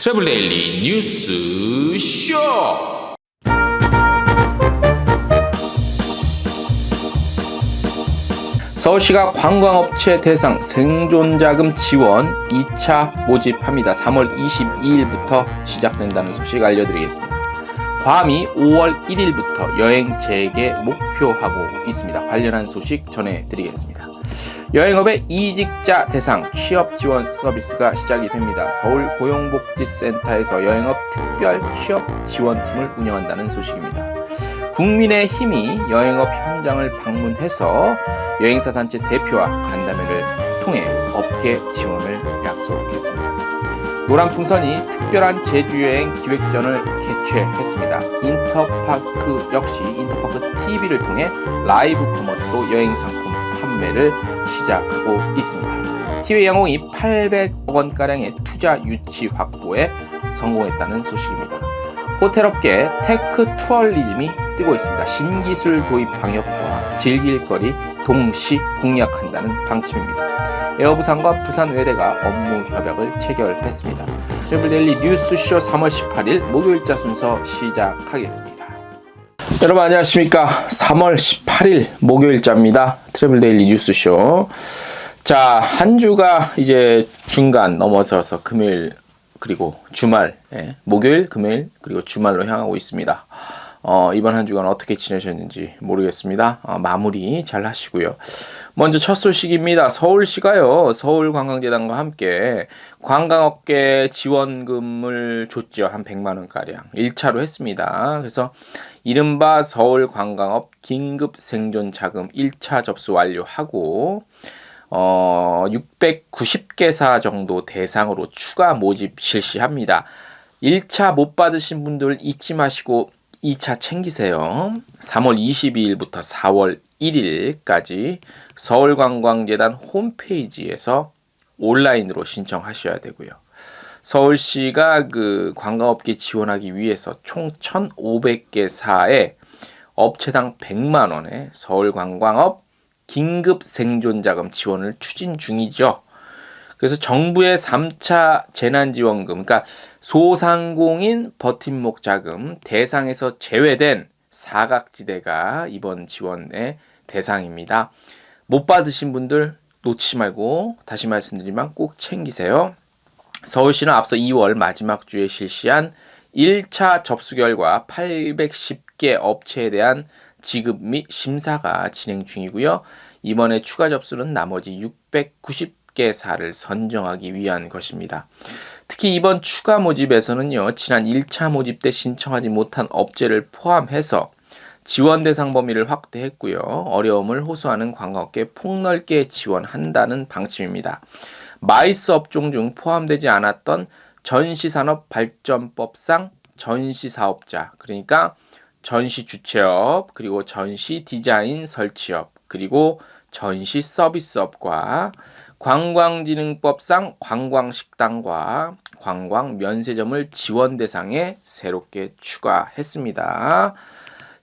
트래블 데일리 뉴스 쇼. 서울시가 관광업체 대상 생존자금 지원 2차 모집합니다. 3월 22일부터 시작된다는 소식 알려드리겠습니다. 괌이 5월 1일부터 여행 재개 목표하고 있습니다. 관련한 소식 전해드리겠습니다. 여행업의 이직자 대상 취업 지원 서비스가 시작이 됩니다. 서울 고용복지센터에서 여행업 특별 취업 지원팀을 운영한다는 소식입니다. 국민의 힘이 여행업 현장을 방문해서 여행사 단체 대표와 간담회를 통해 업계 지원을 약속했습니다. 노란 풍선이 특별한 제주여행 기획전을 개최했습니다. 인터파크 역시 인터파크 TV를 통해 라이브 커머스로 여행 상품 판매를 시작하고 있습니다. TV 영웅이 800억 원가량의 투자 유치 확보에 성공했다는 소식입니다. 호텔업계 테크 투어리즘이 뜨고 있습니다. 신기술 도입 방역과 즐길거리 동시 공략한다는 방침입니다. 에어부산과 부산 외대가 업무 협약을 체결했습니다. 트래블데일리 뉴스쇼 3월 18일 목요일자 순서 시작하겠습니다. 여러분 안녕하십니까? 3월 18일 목요일자입니다. 트래블 데일리 뉴스쇼. 자, 한 주가 이제 중간 넘어서서 금요일 그리고 주말, 예, 목요일, 금요일 그리고 주말로 향하고 있습니다. 어, 이번 한 주간 어떻게 지내셨는지 모르겠습니다. 어, 마무리 잘 하시고요. 먼저 첫 소식입니다. 서울시가요, 서울관광재단과 함께 관광업계 지원금을 줬죠. 한 100만원가량. 1차로 했습니다. 그래서 이른바 서울관광업 긴급생존자금 1차 접수 완료하고, 어, 690개사 정도 대상으로 추가 모집 실시합니다. 1차 못 받으신 분들 잊지 마시고 2차 챙기세요. 3월 22일부터 4월 1일까지 서울관광재단 홈페이지에서 온라인으로 신청하셔야 되고요. 서울시가 그 관광업계 지원하기 위해서 총 1,500개사의 업체당 100만 원의 서울관광업 긴급 생존 자금 지원을 추진 중이죠. 그래서 정부의 3차 재난지원금, 그러니까 소상공인 버팀목 자금 대상에서 제외된 사각지대가 이번 지원의 대상입니다. 못 받으신 분들 놓치지 말고 다시 말씀드리면 꼭 챙기세요. 서울시는 앞서 2월 마지막 주에 실시한 1차 접수 결과 810개 업체에 대한 지급 및 심사가 진행 중이고요. 이번에 추가 접수는 나머지 690개 사를 선정하기 위한 것입니다. 특히 이번 추가 모집에서는요, 지난 1차 모집 때 신청하지 못한 업체를 포함해서 지원 대상 범위를 확대했고요. 어려움을 호소하는 관광업계 폭넓게 지원한다는 방침입니다. 마이스 업종 중 포함되지 않았던 전시산업 발전법상 전시사업자, 그러니까 전시 주체업, 그리고 전시 디자인 설치업, 그리고 전시 서비스업과 관광진흥법상 관광식당과 관광면세점을 지원 대상에 새롭게 추가했습니다.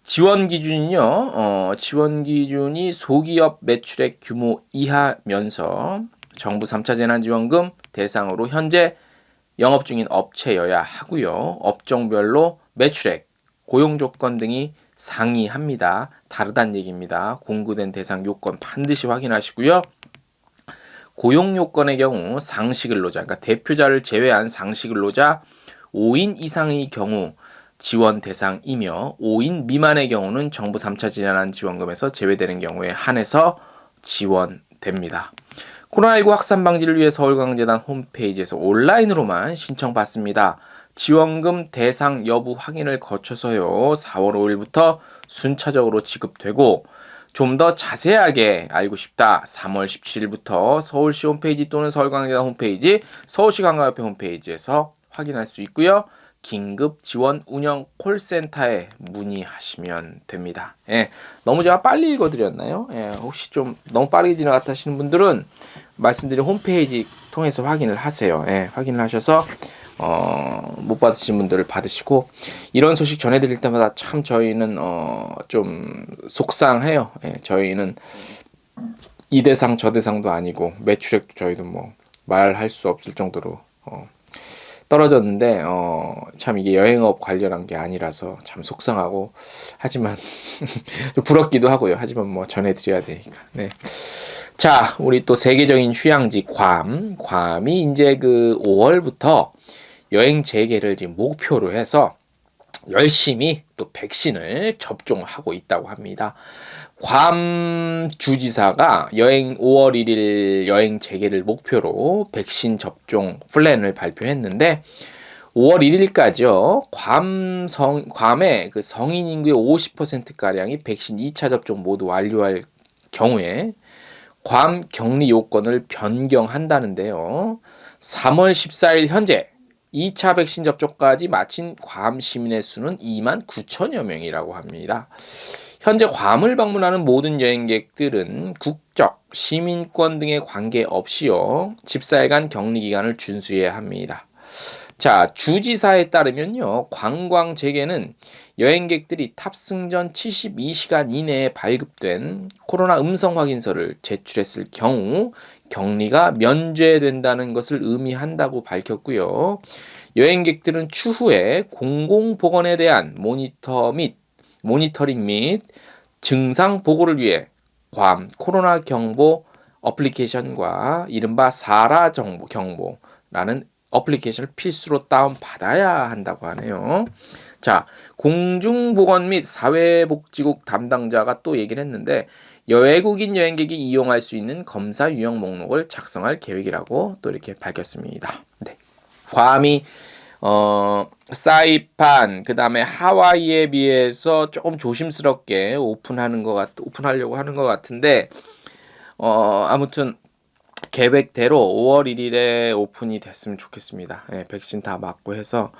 지원 기준은요, 어, 지원 기준이 소기업 매출액 규모 이하면서 정부 3차 재난지원금 대상으로 현재 영업 중인 업체여야 하고요. 업종별로 매출액, 고용 조건 등이 상이합니다. 다르다는 얘기입니다. 공구된 대상 요건 반드시 확인하시고요. 고용 요건의 경우 상시 근로자, 그러니까 대표자를 제외한 상시 근로자 5인 이상의 경우 지원 대상이며 5인 미만의 경우는 정부 3차 재난 지원금에서 제외되는 경우에 한해서 지원됩니다. 코로나19 확산 방지를 위해 서울광재단 홈페이지에서 온라인으로만 신청받습니다. 지원금 대상 여부 확인을 거쳐서요. 4월 5일부터 순차적으로 지급되고 좀 더 자세하게 알고 싶다. 3월 17일부터 서울시 홈페이지 또는 서울광재단 홈페이지, 서울시 관광협회 홈페이지에서 확인할 수 있고요. 긴급 지원 운영 콜센터에 문의하시면 됩니다. 예, 너무 제가 빨리 읽어드렸나요? 예, 혹시 좀 너무 빠르게 지나갔다 하시는 분들은 말씀드린 홈페이지 통해서 확인을 하세요. 예, 확인을 하셔서 어, 못 받으신 분들을 받으시고 이런 소식 전해드릴 때마다 참 저희는 어, 좀 속상해요. 예, 저희는 이 대상 저 대상도 아니고 매출액도 저희도 뭐 말할 수 없을 정도로 어, 떨어졌는데 어, 참 이게 여행업 관련한 게 아니라서 참 속상하고 하지만 좀 부럽기도 하고요. 하지만 뭐 전해드려야 되니까. 네. 자, 우리 또 세계적인 휴양지 괌, 괌이 이제 그 5월부터 여행 재개를 지금 목표로 해서 열심히 또 백신을 접종하고 있다고 합니다. 괌 주지사가 여행 5월 1일 여행 재개를 목표로 백신 접종 플랜을 발표했는데 5월 1일까지요. 괌 성, 괌의 그 성인 인구의 50%가량이 백신 2차 접종 모두 완료할 경우에 괌 격리 요건을 변경한다는데요. 3월 14일 현재 2차 백신 접종까지 마친 괌 시민의 수는 2만 9천여 명이라고 합니다. 현재 괌을 방문하는 모든 여행객들은 국적, 시민권 등에 관계없이요. 14일간 격리 기간을 준수해야 합니다. 자, 주지사에 따르면요. 관광 재개는 여행객들이 탑승 전 72시간 이내에 발급된 코로나 음성 확인서를 제출했을 경우 격리가 면제된다는 것을 의미한다고 밝혔고요. 여행객들은 추후에 공공보건에 대한 모니터 및 모니터링 및 증상 보고를 위해 괌 코로나 경보 어플리케이션과 이른바 사라 정보 경보라는 어플리케이션을 필수로 다운 받아야 한다고 하네요. 자, 공중보건 및 사회복지국 담당자가 또 얘기를 했는데 여외국인 여행객이 이용할 수 있는 검사 유형 목록을 작성할 계획이라고 또 이렇게 밝혔습니다. 네. 괌이 어, 사이판, 그 다음에 하와이에 비해서 조금 조심스럽게 오픈하는 것 같, 오픈하려고 하는 것 같은데, 어, 아무튼, 계획대로 5월 1일에 오픈이 됐으면 좋겠습니다. 예, 백신 다 맞고 해서,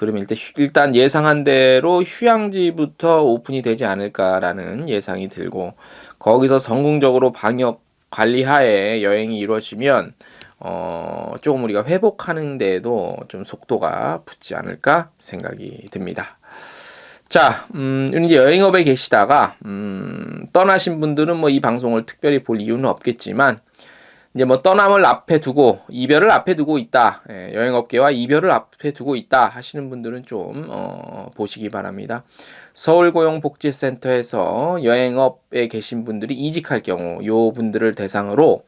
그러면 일단, 예상한 대로 휴양지부터 오픈이 되지 않을까라는 예상이 들고, 거기서 성공적으로 방역 관리 하에 여행이 이루어지면, 어, 조금 우리가 회복하는 데에도 좀 속도가 붙지 않을까 생각이 듭니다. 자, 음, 이제 여행업에 계시다가, 음, 떠나신 분들은 뭐 이 방송을 특별히 볼 이유는 없겠지만, 이제 뭐 떠남을 앞에 두고, 이별을 앞에 두고 있다. 예, 여행업계와 이별을 앞에 두고 있다 하시는 분들은 좀, 어, 보시기 바랍니다. 서울고용복지센터에서 여행업에 계신 분들이 이직할 경우, 요 분들을 대상으로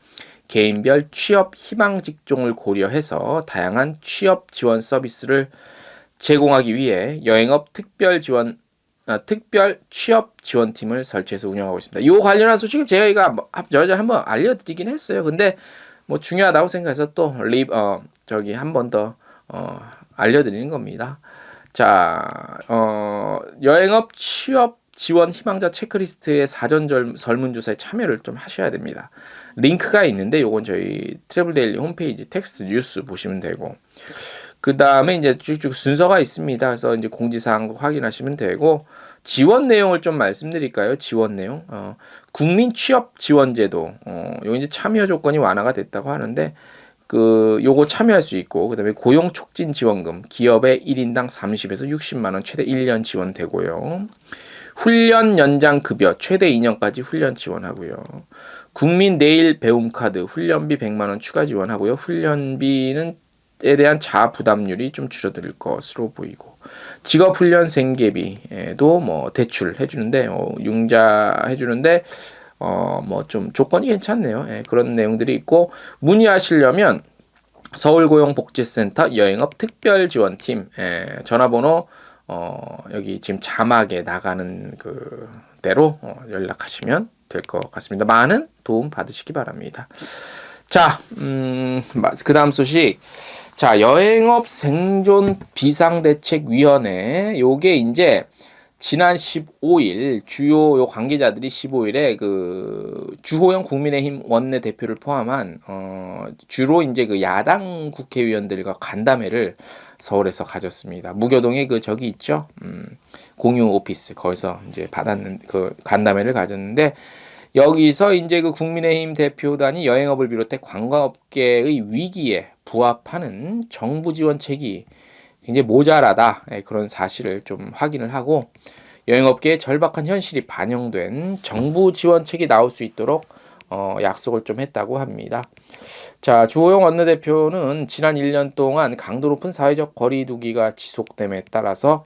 개인별 취업 희망 직종을 고려해서 다양한 취업 지원 서비스를 제공하기 위해 여행업 특별 지원 아, 특별 취업 지원팀을 설치해서 운영하고 있습니다. 이 관련한 소식을 저희가 저희 한번 알려드리긴 했어요. 근데 뭐 중요하다고 생각해서 또 리, 어, 저기 한 번 더 어, 알려드리는 겁니다. 자, 어, 여행업 취업 지원 희망자 체크리스트의 사전 설문조사에 참여를 좀 하셔야 됩니다. 링크가 있는데 요건 저희 트래블데일리 홈페이지 텍스트 뉴스 보시면 되고 그 다음에 이제 쭉쭉 순서가 있습니다. 그래서 이제 공지사항 확인하시면 되고 지원 내용을 좀 말씀드릴까요? 지원 내용. 어, 국민 취업 지원제도. 어, 요 이제 참여 조건이 완화가 됐다고 하는데 그 요거 참여할 수 있고 그다음에 고용 촉진 지원금 기업에 1인당 30에서 60만 원 최대 1년 지원되고요. 훈련 연장 급여 최대 2년까지 훈련 지원하고요. 국민 내일 배움 카드 훈련비 100만 원 추가 지원하고요. 훈련비는 에 대한 자부담률이 좀 줄어들 것으로 보이고 직업 훈련 생계비에도 뭐 대출 해주는데 어, 융자 해주는데 어 뭐 좀 조건이 괜찮네요. 예, 그런 내용들이 있고 문의하시려면 서울고용복지센터 여행업 특별지원팀 예, 전화번호 어 여기 지금 자막에 나가는 그 대로 어, 연락하시면 될 것 같습니다. 많은 도움 받으시기 바랍니다. 자, 음, 그 다음 소식. 자, 여행업 생존 비상대책위원회. 요게 이제 지난 15일 주요 요 관계자들이 15일에 그 주호영 국민의힘 원내 대표를 포함한 어 주로 이제 그 야당 국회의원들과 간담회를 서울에서 가졌습니다. 무교동에 그 저기 있죠. 음, 공유 오피스 거기서 이제 받았는 그 간담회를 가졌는데 여기서 이제 그 국민의힘 대표단이 여행업을 비롯해 관광업계의 위기에 부합하는 정부 지원책이 굉장히 모자라다 예, 그런 사실을 좀 확인을 하고 여행업계의 절박한 현실이 반영된 정부 지원책이 나올 수 있도록 어, 약속을 좀 했다고 합니다. 자, 주호영 원내대표는 지난 1년 동안 강도 높은 사회적 거리두기가 지속됨에 따라서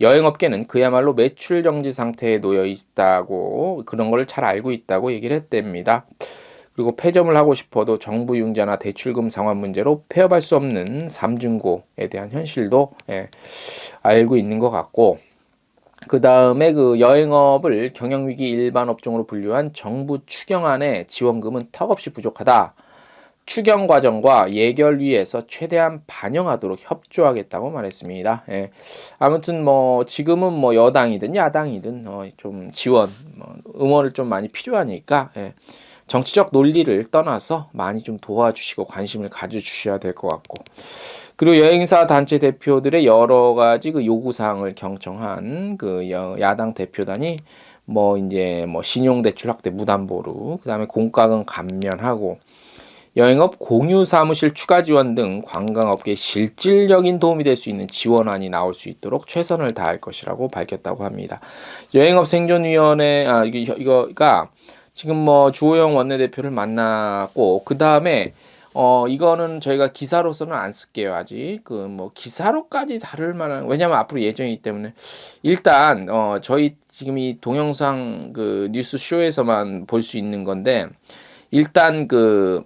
여행업계는 그야말로 매출 정지 상태에 놓여 있다고 그런 걸 잘 알고 있다고 얘기를 했답니다. 그리고 폐점을 하고 싶어도 정부 융자나 대출금 상환 문제로 폐업할 수 없는 삼중고에 대한 현실도 예, 알고 있는 것 같고 그 다음에 그 여행업을 경영위기 일반 업종으로 분류한 정부 추경안의 지원금은 턱없이 부족하다. 추경 과정과 예결위에서 최대한 반영하도록 협조하겠다고 말했습니다. 예. 아무튼 뭐 지금은 뭐 여당이든 야당이든 어, 좀 지원, 뭐 응원을 좀 많이 필요하니까 예. 정치적 논리를 떠나서 많이 좀 도와주시고 관심을 가져주셔야 될 것 같고 그리고 여행사 단체 대표들의 여러 가지 그 요구 사항을 경청한 그 야당 대표단이 뭐 이제 뭐 신용 대출 확대 무담보로 그다음에 공과금 감면하고 여행업 공유 사무실 추가 지원 등 관광업계 실질적인 도움이 될 수 있는 지원안이 나올 수 있도록 최선을 다할 것이라고 밝혔다고 합니다. 여행업 생존위원회 아 이게 이거가 지금 뭐 주호영 원내대표를 만났고 그 다음에 어 이거는 저희가 기사로서는 안 쓸게요 아직. 그 뭐 기사로까지 다룰 만한 왜냐면 앞으로 예정이기 때문에. 일단 어 저희 지금 이 동영상 그 뉴스 쇼에서만 볼 수 있는 건데 일단 그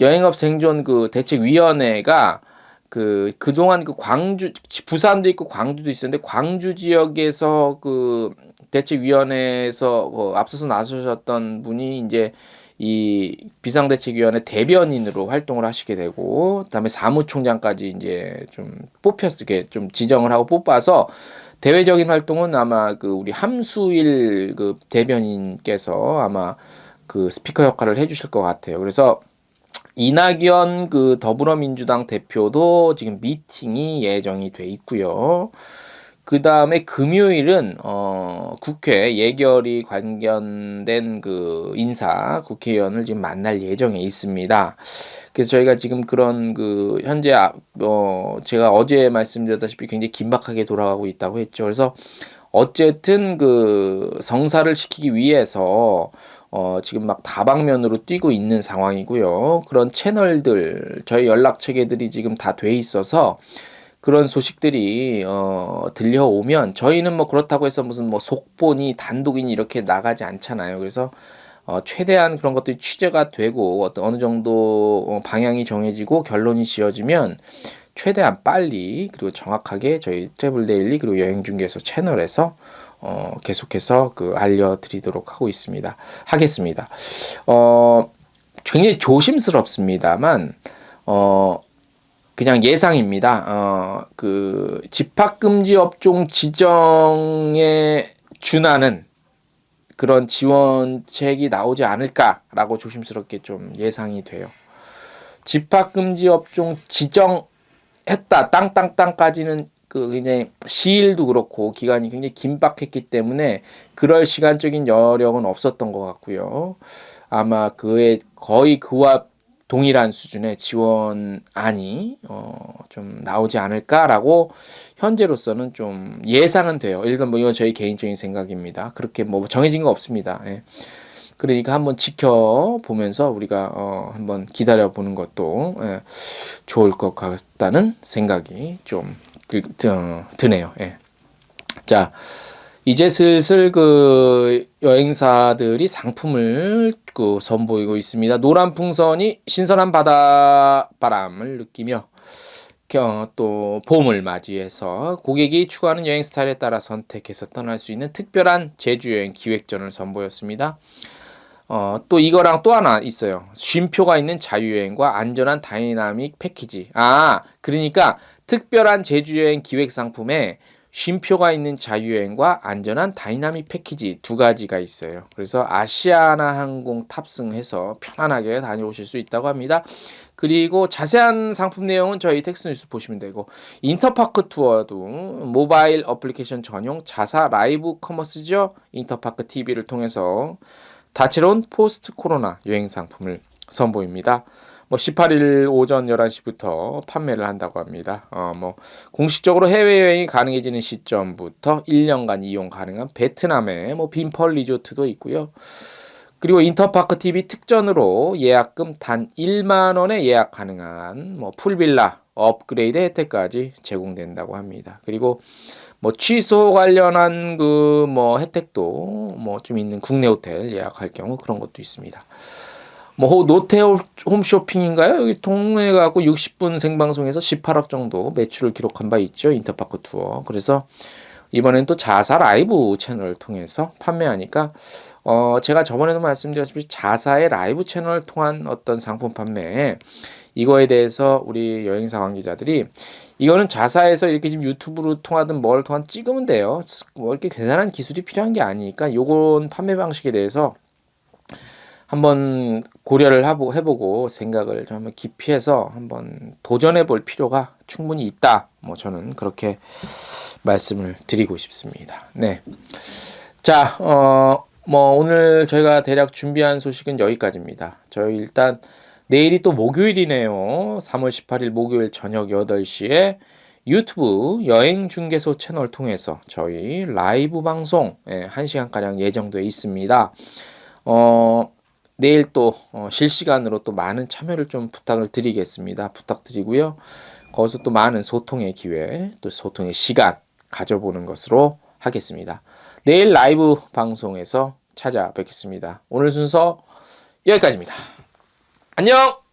여행업 생존 그 대책위원회가 그 그동안 그 광주 부산도 있고 광주도 있었는데 광주 지역에서 그 대책위원회에서 어, 앞서서 나서셨던 분이 이제 이 비상대책위원회 대변인으로 활동을 하시게 되고 그다음에 사무총장까지 이제 좀 뽑혔게 좀 지정을 하고 뽑아서 대외적인 활동은 아마 그 우리 함수일 그 대변인께서 아마 그 스피커 역할을 해주실 것 같아요. 그래서 이낙연 그 더불어민주당 대표도 지금 미팅이 예정이 돼 있고요. 그 다음에 금요일은 어 국회 예결위 관련된 그 인사 국회의원을 지금 만날 예정에 있습니다. 그래서 저희가 지금 그런 그 현재 아, 어 제가 어제 말씀드렸다시피 굉장히 긴박하게 돌아가고 있다고 했죠. 그래서 어쨌든 그 성사를 시키기 위해서 어, 지금 막 다방면으로 뛰고 있는 상황이고요. 그런 채널들, 저희 연락 체계들이 지금 다 돼 있어서 그런 소식들이 어, 들려오면 저희는 뭐 그렇다고 해서 무슨 뭐 속보니 단독이니 이렇게 나가지 않잖아요. 그래서 어, 최대한 그런 것들이 취재가 되고 어떤 어느 정도 어, 방향이 정해지고 결론이 지어지면 최대한 빨리 그리고 정확하게 저희 트래블 데일리 그리고 여행 중개소 채널에서 어, 계속해서 그 알려드리도록 하고 있습니다. 하겠습니다. 어, 굉장히 조심스럽습니다만 어, 그냥 예상입니다. 어, 그 집합금지 업종 지정에 준하는 그런 지원책이 나오지 않을까라고 조심스럽게 좀 예상이 돼요. 집합금지 업종 지정했다 땅땅땅까지는 그 굉장히 시일도 그렇고 기간이 굉장히 긴박했기 때문에 그럴 시간적인 여력은 없었던 것 같고요. 아마 그에 거의 그와 동일한 수준의 지원안이 어, 좀 나오지 않을까라고 현재로서는 좀 예상은 돼요. 일단 뭐 이건 저희 개인적인 생각입니다. 그렇게 뭐 정해진 거 없습니다. 예. 그러니까 한번 지켜보면서 우리가 어, 한번 기다려 보는 것도 예, 좋을 것 같다는 생각이 좀 드, 드네요. 예. 자. 이제 슬슬 그 여행사들이 상품을 그 선보이고 있습니다. 노란 풍선이 신선한 바다 바람을 느끼며 또 봄을 맞이해서 고객이 추구하는 여행 스타일에 따라 선택해서 떠날 수 있는 특별한 제주 여행 기획전을 선보였습니다. 어, 또 이거랑 또 하나 있어요. 쉼표가 있는 자유여행과 안전한 다이나믹 패키지. 아, 그러니까 특별한 제주 여행 기획 상품에 쉼표가 있는 자유여행과 안전한 다이나믹 패키지 두 가지가 있어요. 그래서 아시아나 항공 탑승해서 편안하게 다녀오실 수 있다고 합니다. 그리고 자세한 상품 내용은 저희 텍스 뉴스 보시면 되고 인터파크 투어도 모바일 어플리케이션 전용 자사 라이브 커머스죠. 인터파크 TV를 통해서 다채로운 포스트 코로나 여행 상품을 선보입니다. 뭐 18일 오전 11시부터 판매를 한다고 합니다. 어, 뭐 공식적으로 해외여행이 가능해지는 시점부터 1년간 이용 가능한 베트남의 뭐 빈펄 리조트도 있고요. 그리고 인터파크 TV 특전으로 예약금 단 1만 원에 예약 가능한 뭐 풀빌라 업그레이드 혜택까지 제공된다고 합니다. 그리고 뭐 취소 관련한 그 뭐 혜택도 뭐 좀 있는 국내 호텔 예약할 경우 그런 것도 있습니다. 뭐 호- 노태 홈쇼핑인가요? 여기 통해 갖고 60분 생방송에서 18억 정도 매출을 기록한 바 있죠. 인터파크 투어. 그래서 이번엔 또 자사 라이브 채널을 통해서 판매하니까 어 제가 저번에도 말씀드렸듯이 자사의 라이브 채널을 통한 어떤 상품 판매 이거에 대해서 우리 여행사 관계자들이 이거는 자사에서 이렇게 지금 유튜브로 통하든 뭘 통한 찍으면 돼요. 뭐 이렇게 대단한 기술이 필요한 게 아니니까 요건 판매 방식에 대해서 한번 고려를 하고 해보고 생각을 좀 한번 깊이 해서 한번 도전해 볼 필요가 충분히 있다. 뭐 저는 그렇게 말씀을 드리고 싶습니다. 네. 자, 어, 뭐 오늘 저희가 대략 준비한 소식은 여기까지입니다. 저희 일단 내일이 또 목요일이네요. 3월 18일 목요일 저녁 8시에 유튜브 여행 중개소 채널 통해서 저희 라이브 방송 예, 1시간가량 예정되어 있습니다. 어, 내일 또 어, 실시간으로 또 많은 참여를 좀 부탁을 드리겠습니다. 부탁드리고요. 거기서 또 많은 소통의 기회, 또 소통의 시간 가져보는 것으로 하겠습니다. 내일 라이브 방송에서 찾아뵙겠습니다. 오늘 순서 여기까지입니다. 안녕!